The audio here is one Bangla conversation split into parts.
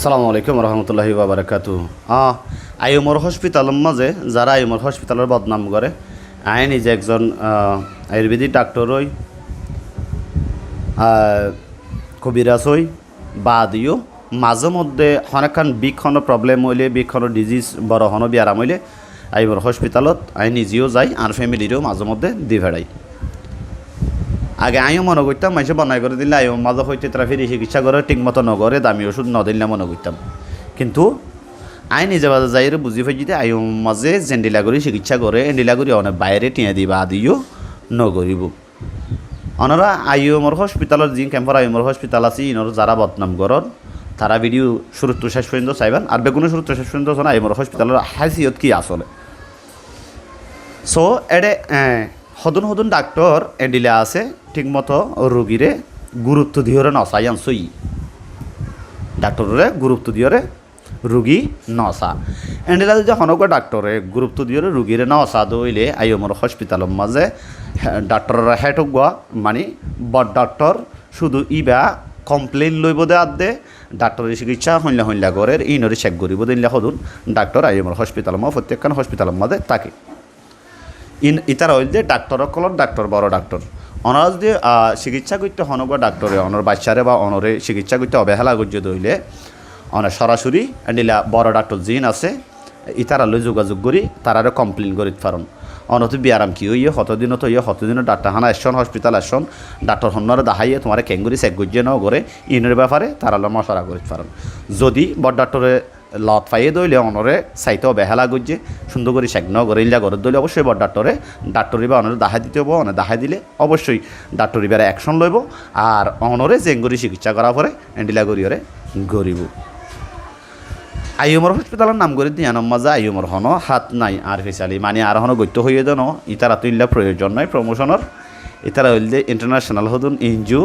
সালামু আলাইকুম রহমতুল্লাহি বাবরাকাতু আহ আইমর হসপিটালের মাঝে যারা আইমর হসপিটালের বদনাম করে আই নিজে একজন আয়ুর্বেদিক ডাক্তার হই কবিরাজ হই বা দিও মাঝে মধ্যে অনেকখান বিক্ষণ প্রবলেম হইলে, বিক্ষণ ডিজিজ বড় হন বিয়ারাম হইলে আইমর হসপিটালত আই নিজেও যাই, আর ফ্যামিলিরও মাঝে মধ্যে দি ভেড়াই আগে আমিও মনে করতাম মানুষে বনাই করে দিলে আইও মাঝে হইতে তারা ফিরে চিকিৎসা করে ঠিক মতো নগরে দামি ওষুধ ন দিলে মনে করতাম। কিন্তু আই নিজে বাজে যাই বুঝি পাই যদি আইও মাঝে জেন্ডিলা করে চিকিৎসা করে এন্ডিলা করে অনেক বাইরে টিয়া দিবা আদিও নগরিব। অনরা আইওমর হসপিটালের যে ক্যাম্পার আইওমর হসপিটাল আছে, ইনর যারা বদনাম করন, তারা ভিডিও শুরু তো শেষ পর্যন্ত চাইবেন, আর বেগুনো শুরু তো শেষ পর্যন্ত শোনা আইওমর হসপিটালের হাসিয়ত কি আসলে? সো এডে সদন সদন ডাক্তর এডিলা আছে ঠিকমতো রোগীরে গুরুত্ব দিয়রে নচাই আনছই ডাক্তরে গুরুত্ব দিয়রে রুগী নচা। এন্ডিলা যদি সনকা ডাক্তরে গুরুত্ব দিয়রে রুগীরে নচা দইলে আইমর হসপিটালের মাঝে ডাক্তরের হেঁটক গোয়া মানে বড ডাক্তর শুধু ইবা কমপ্লেইন লইব দে আদ দে ডাক্তরের চিকিৎসা হইলা হইলা করে ইনরে চেক করিব দিলে সদন ডাক্তর আইমর হসপিটাল মা প্রত্যেকখান হসপিটালের মাঝে থাকে ইন ইতারা হইল যে ডাক্তর কলর ডাক্তর বড় ডাক্তর। অনারা যদি চিকিৎসা করতে হনগা ডাক্তরে, অনর বাচ্চারে বা অনরে চিকিৎসা করতে অবহেলা করছে দইলে। অনেক সরাসরি নিলা বড় ডাক্তর জিন আছে ইতারালৈ যোগাযোগ করি, তারারে কমপ্লেন করি পারন। অনতো বিয়ারাম কি হতদিনও তো ইয়ে হতদিনও ডাক্তারখানা আসছন হসপিটাল আসছন ডাক্তার হন্নরে দেখাইয়ে তোমার ক্যাঙ্গুরি চেক গজ্জে ন করে, ইনের ব্যাপারে তারালে মশলা করি পারন। যদি বড় ডাক্তরে লত পাইয়ে দইলে অনরে চাইতে বেহালা গজ্জে, সুন্দর করে চেক ন করে ইল্লা ঘরের দইলে অবশ্যই বড় ডাক্তরে, ডাক্তরি বা অনরে দাহাই দিতে হব অনে দাহাই দিলে অবশ্যই ডাক্তরি বেড়ে অ্যাকশন লইব, আর অনরে জেঙ্গুরি চিকিৎসা করার পরে, এন্ডিলা গরিয়রে গরিব। আইয়ুমর হসপিটালের নাম করে দিয়া মাঝে আইয়ুমর হন, হাত নাই আর ফেসালি মানে আর হন গত্য হইয়ে দেন ইতারা তো ইল্লা প্রয়োজন নাই প্রমোশনের ইতারা হইল ইন্টারন্যাশনাল হদুন ইনজু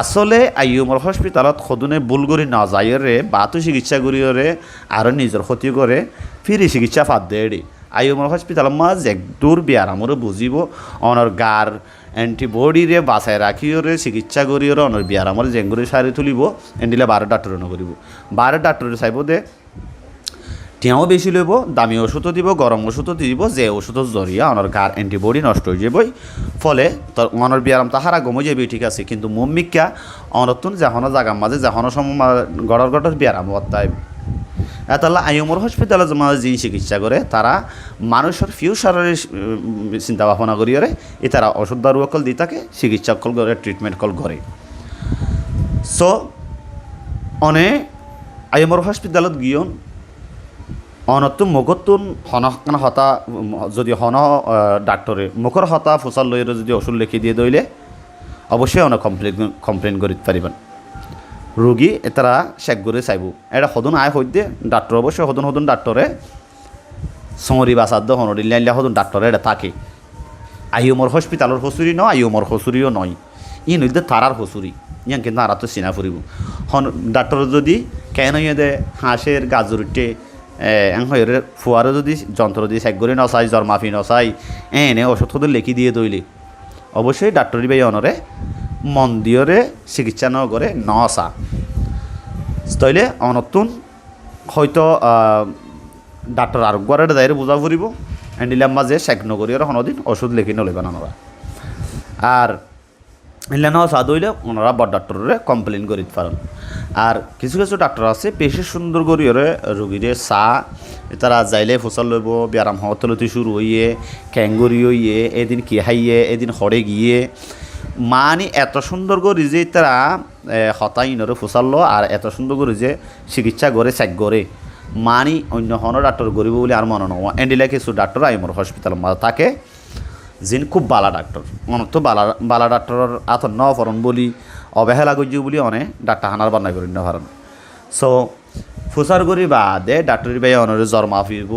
আসলে আইয়ুমর হসপিটালত সদুনে ভুল করি নাযায়ৰে বাতো চিকিৎসা কৰিৰে আৰু নিজৰ ক্ষতি কৰে ফিরি চিকিৎসা ফাদ দেয় আইয়ুমর হসপিটাল মাঝ একদূর বিয়ারামরে বুঝিব, অনর গার অ্যান্টিবডিরে বাঁচাই রাখিওরে চিকিৎসা করিওরে অনর বিয়ারামরে জেঙ্গুরে সারি তুলিব, এন্ডিলে বারো ডাক্তর নগরিব বারো ডাক্তরে চাইব দে টিয়াও বেশি লইব, দামি ওষুধও দিব, গরম ওষুধও দিব, যে ওষুধের জরিয়া অনর গার অ্যান্টিবডি নষ্ট হয়ে যাবই। ফলে তোর অনর বিয়ারাম তাহারা গমে যাবি ঠিক আছে? কিন্তু মম্মিকা অনতুন যেহনো জাগার মাঝে যেহনো সময় গড়র গড়র বিয়ারাম অত্যায় এতাল্লা আইমর হসপিটালে জমা যি চিকিৎসা করে তারা মানুষের ফিউচারের চিন্তা ভাবনা করিয়ারে এ তারা ওষুধ দারু অকল দি থাকে চিকিৎসা কল করে ট্রিটমেন্ট কল করে। সো অনে আইমর হসপিটালত গিয়ন অনতো মগতুন হন হতা, যদি হন ডাক্তরে। মুখর হতা ফুসাল লইরে যদি ওষুধ লিখি দিয়ে দইলে অবশ্যই অনেক কমপ্লেন কমপ্লেন করি পারিবেন রোগী এতারা চেক করে চাইব। এটা সদন আয় সদ্যে ডাক্তর অবশ্যই সদন সদন ডাক্তরে চঙরি বাচাদ্য হনরিল্লা ইল্লা সদন ডাক্তরে এটা থাকে। আইয়মর হসপিটালের হসুরি নয় আইয়মর হসুরিও নয়। ই নইতে তারার হসুরি ইয়ান কিন্তু আর চিনা ফুরিব হন ডাক্তর যদি কেন দে হাঁসের গাজরুটে এর ফুয়ারে যদি যন্ত্র দিয়ে চেক করে নচাই জ্বর মাফি নচাই এনে ওষুধ সদন লিখি দিয়ে দইলে অবশ্যই ডাক্তরি বাই অনরে মন দিয়রে চিকিৎসা ন করে নচা। তইলে অনতুন হয়তো ডাক্তর আরোগ্যরে দায়ের বুঝা ফুরিব এন্ডিলাম মাঝে চেক নকরি আর হনদিন ওষুধ লিখি নলিবা নরা আর এলে ন সাদু হইলে ওনারা বড় ডাক্তরে কমপ্লেন করি পারেন। আর কিছু কিছু ডাক্তার আছে বেশি সুন্দর করিয়রে রোগীরে চা, তারা যাইলে ফসল লইব, ব্যায়াম হতলতি শুরু হইয়ে, ক্যাঙ্গুরি হইয়ে, এদিন কি হাইয়ে, এদিন হরে গিয়ে। মানে এত সুন্দর করি যে তারা হতাই নরে ফুসাল আর এত সুন্দর করে যে চিকিৎসা করে, চেক করে। মানি অন্য হন ডাক্তার গরিব বলে আর মনে নয়। এন্ডিলা কিছু ডাক্তার আইমর হসপিটাল থাকে। যিনি খুব বালা ডাক্তার। অনত বালা বালা ডাক্তারের আত ন ফরন বলি, অবহেলা করছি বলি অনেক ডাক্তার হানার বান্না করি না পারেন সো ফুসার করি বাদে ডাক্তারি বাই অনরে জ্বর মাফিব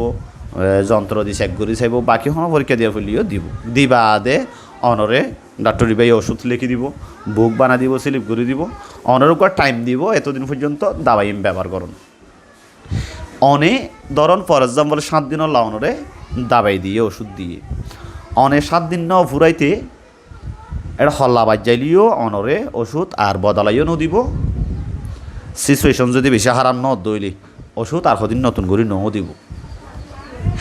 যন্ত্র দি চেক করি চাইব, বাকি হন পরীক্ষা দিয়া ফেলিও দিব। দি বাদে অনরে ডাক্তারি বাই ওষুধ লিখি দিব, বুক বানা দিব, স্লিপ করে দিব, অনর উপর টাইম দিব, এতদিন পর্যন্ত দাবাই ব্যবহার করুন। অনে ধরন ফর এক্সাম্পল সাত দিনের লাউনরে দাবাই দিয়ে ওষুধ দিয়ে। অনে সাত দিন ন ফুরাইতে এটা হল্লা বাজাইলিও অনরে ওষুধ আর বদলাইও ন দিব। সিচুয়েশন যদি বেশি হারাম ন দইলে ওষুধ আর সদিন নতুন করে নও দিব।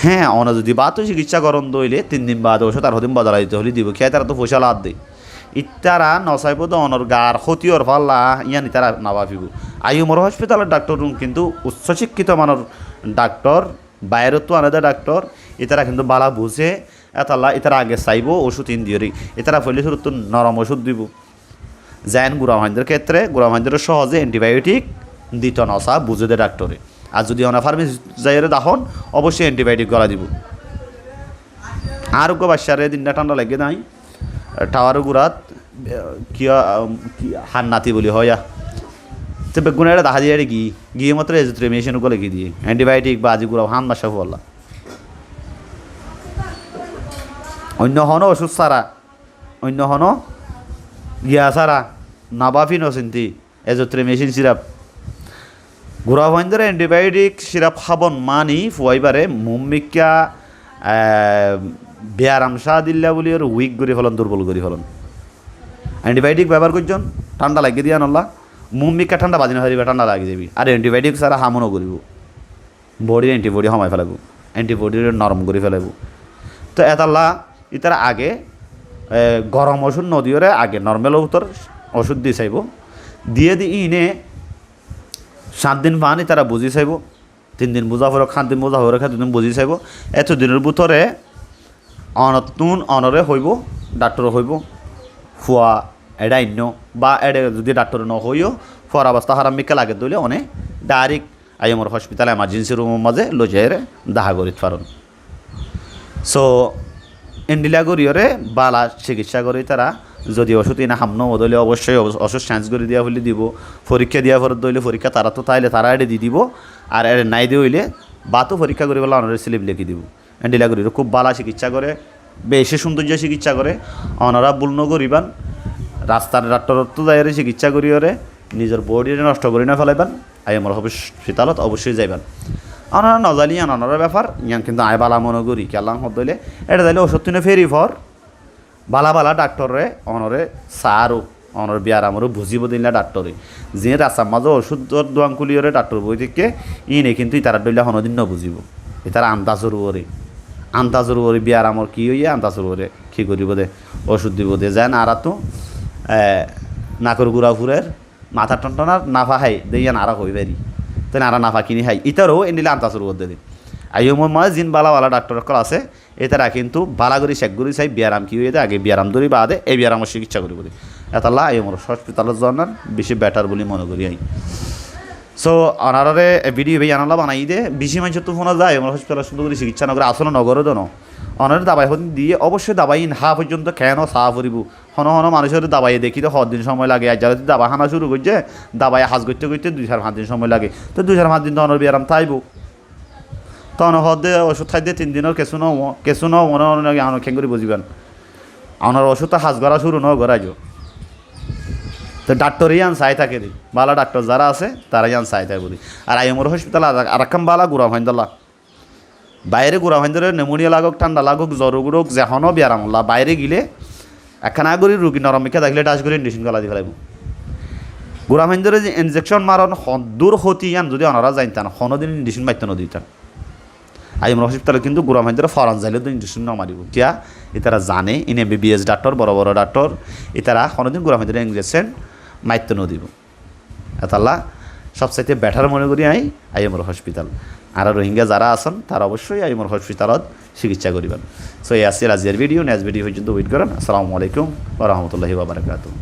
হ্যাঁ অনে যদি বা তো চিকিৎসা করণ দইলে তিন দিন বাদ ওষুধ আর সদিন বদলা দিতে হলে দিব। খেয়ে তারা তো পয়সা লাভ দেয়। ইতারা নচাইব তো অনর গার ক্ষতিওর পাল্লা, ইয়ান ইতারা নাভাবিব আইউমর হসপিটালের ডাক্তার কিন্তু উচ্চশিক্ষিত মানের ডাক্তার বাইরের তো ডাক্তার ইতারা কিন্তু বালা বুঝে। এতাল্লা ইতারা আগে চাইব, ওষুধ ইন দিয়ে ইতারা ফলে শুরু নরম ওষুধ দিব। জায়ন গুড়ামাইন্দের ক্ষেত্রে গুড়ামাইন্দের সহজে অ্যান্টিবায়োটিক দিত নসা, বুঝে দে ডাক্তারে। আর যদি অনা ফার্মেসি যাইরে দাখন অবশ্যই অ্যান্টিবায়োটিক গলা দিব। আরোগ্য বাচ্চারে দিনটা ঠান্ডা লাগে নাই। টাওয়ার গুড়াত, কিয় হান নাতি বলি হয় তো বেগুনের এটা দেখা দিয়ে গি গিয়ে মাত্র এজুত্রে মেশিন করে কি দিয়ে। অ্যান্টিবায়োটিক বা আজি গুড়া হান বাসা বললা অন্য হন ওষুধ সারা অন্য হন গিয়া সারা নাবাফি নচিন্তি এজত্রে মেশিন সিরাপ ঘোরা ভাইন্দরে অ্যান্টিবায়োটিক সিরাপ খাবন মানি ফুয়াইবারে মুম্মিকা বেয়ারাম শাহ দিল্লা বলি আর উইক করে ফেলন দুর্বল করে ফেলন। অ্যান্টিবায়োটিক ব্যবহার করছেন ঠান্ডা লাগিয়ে দিয়া নল্লা মুম্মিকা ঠান্ডা বাজি না হারিবা ঠান্ডা লাগিয়ে দেবি আর অ্যান্টিবায়োটিক সারা হামনও করিব বডির অ্যান্টিবডি সমাই ফেলাব অ্যান্টিবডির নরম করে ফেলাব। তো এতাল্লা ইতার আগে গরম ওষুধ নদীরে আগে নর্মেল ওষুধর ওষুধ দিয়ে চাইব। দিয়ে দি ইনে সাত দিন পানি তারা বুঝি চাইব। তিন দিন বুঝা হরক সাত দিন বুঝা হরক দুদিন বুঝি চাইব। এত দিনের ভিতরে অনতুন অনরে হইব ডাক্তর হইব ফুয়া এডা ইন্য বা এডে যদি ডাক্তর ন হইও ফুয়ার অবস্থা হারামিকা লাগে দইলে অনেক ডাইরেক্ট আই আমার হসপিটাল এমার্জেন্সি রুমের মাঝে লজাইরে দাহা করিত পারন সো এন্ডিলা গরিয়রে বালা চিকিৎসা করি তারা যদি ওষুধ ইনা হামনো বদলে অবশ্যই ওষুধ চেঞ্জ করে দিয়া হলে দিব। পরীক্ষা দিয়া ফরত দইলে পরীক্ষা তারা তো তাইলে তারা এডে দি দিব। আর এডে নাই দিয়ে হইলে বাতো পরীক্ষা করে বলে অনারে স্লিপ লিখে দিব। এন্ডিলা গরিয়রে খুব বালা চিকিৎসা করে, বেশি সৌন্দর্য চিকিৎসা করে। অনারা বুলন করিবান। রাস্তার ডাক্তর তো যাইরে চিকিৎসা করিয়রে। নিজের বডিরে নষ্ট করি না ফেলাইবান। আই আমার হসপিটালত অবশ্যই যাইবান। অনারা নজালি অনারা ব্যাপার। ইয়ান কিন্তু আয় বালা মনে করি কেলাম দইলে এটা দিলে ওষুধ তুনে ফেরি ফর বালা বালা ডাক্তরে, অনরে সারও অনর বিয়ার আমারও বুঝিব দিলা ডাক্তরে। যে রাস্তার মাঝে ওষুধ দোয়াং কুলিয়রে ডাক্তর বই থেকে, ইনে কিন্তু তারা ডইলা হনদিন ন বুঝিব। এ তারা আন্দাজর ওরে আন্দাজর ওরে বিয়ার আমার কি হইয়া আন্দাজর ওরে কি করিব দে ওষুধ দিব দে। যায় না আর তো নাকর গুড়া ফুরের মাথা টনটনার নাফা হাই দেইয়া নারা হই পারি তো নারা নাফা কিনি হাই। ইতারও এনিলে আন্তাজর ওর দিন আইও মোর মা জিন বালা বালা ডাক্তার কল আছে। এতারা কিন্তু বালা করি শেখ করি চাই বিয়ারাম কি হয়ে আগে বিয়ারাম ধরি বাদে এই বিয়ারামের চিকিৎসা করি বলি এতাল্লা আইও মোর হসপিটালের জন্য বেশি বেটার বলে মনে করি আই সো অনারে ভিডিও ভাই আনালা বানাই দে। বেশি মানুষ তো ফোনা যায় আমার হসপিটাল শুধু করে চিকিৎসা নগরে আসলে নগরে দন। অনারে দাবাই দিয়ে অবশ্যই দাবাই হা পর্যন্ত কেন সাহা ফুরিব হন হন মানুষের দাবাই দেখি তো দিন সময় লাগে আর যারা দাবা হানা শুরু করছে, দাবাই হাজ করতে করতে দুই চার পাঁচ দিন সময় লাগে। তো দুই চার পাঁচ দিন তো অনর বিয়ারাম থাইব। তখন হদে ওষুধ খাই দিয়ে তিন দিনের কেঁচু নও কেঁচু নও, মনে মনে আনো খেং করে বুঝিবেন আমার ওষুধ হাজ করা শুরু নও গড়াইজ তো ডাক্তারই আন চাই থাকে দি, বালা ডাক্তার যারা আছে, তারাই আন চাই থাকে বলি আর আইএমর হসপিটাল আর একখান বালা গুড়া ভাইন্দলা বাইরে গুড়া ভাইন্দরে নেমোনিয়া লাগক ঠান্ডা লাগুক জ্বর গুড়ক যেখনও বিয়ারাম বাইরে গিলে একখান আগরি রুগী নরমিকা দেখলে ডাস করে ইন্ডিশন গলা দি ফেলাইব গুড়া ভাইন্দরে যে ইনজেকশন মারন দূর হতি আন যদি অনারা জানতান হনদিন ইন্ডিশন মাইতে নদিতান আইএমর হসপিটালে কিন্তু গুড়া ভাইন্দরে ফরান যাইলে তো ইন্ডিশন ন কিয়া এতারা জানে, ইন এমবিবিএস ডাক্তার বড় বড় ডাক্তার এতারা গুড়া ভাইন্দরে ইঞ্জেকশন মাইত্য নদীব। এতাল্লা সবচাইতে বেটার মনে করি আই আইএমর হসপিটাল আর রোহিঙ্গা যারা আছেন তারা অবশ্যই আইএমর হসপিটালত চিকিৎসা করিবেন। সো এই আসছে আজিয়ার ভিডিও নেক্সট ভিডিও পর্যন্ত ওয়েট করেন। আসসালামু আলাইকুম ওরহমতুল্লাহি বাবরকাতুহ